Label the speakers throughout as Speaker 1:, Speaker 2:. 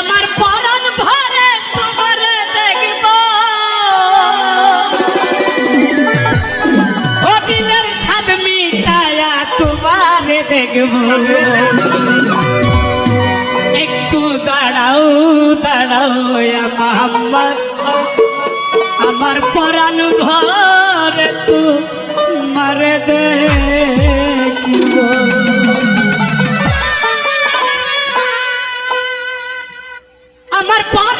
Speaker 1: আমার পরাণ ভরে তোমারে দেখব। ও দিলের স্বাদ মিটায়া তোমারে দেখব। একটু দাঁড়াও দাঁড়াও আমার আমার পরাণ ভরে। আমার পরাণ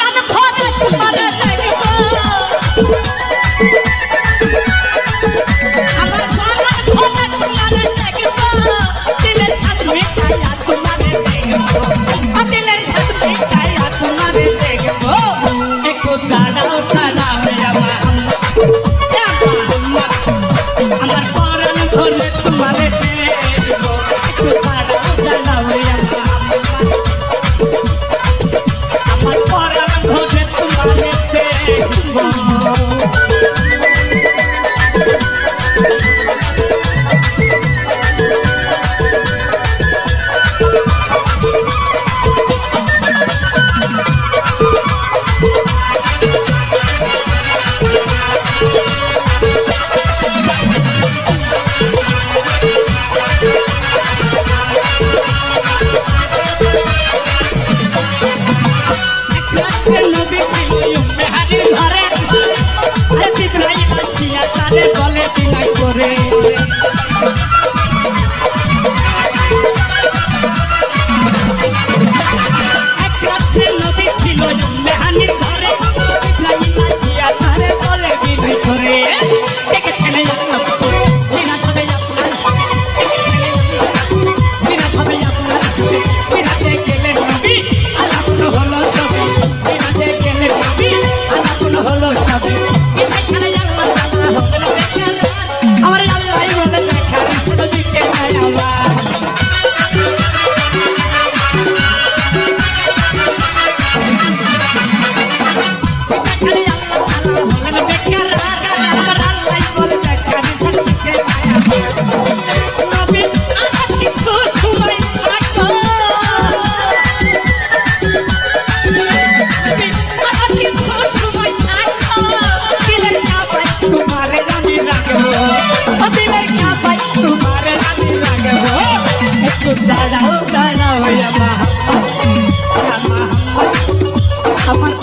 Speaker 1: ভরে তোমার আমার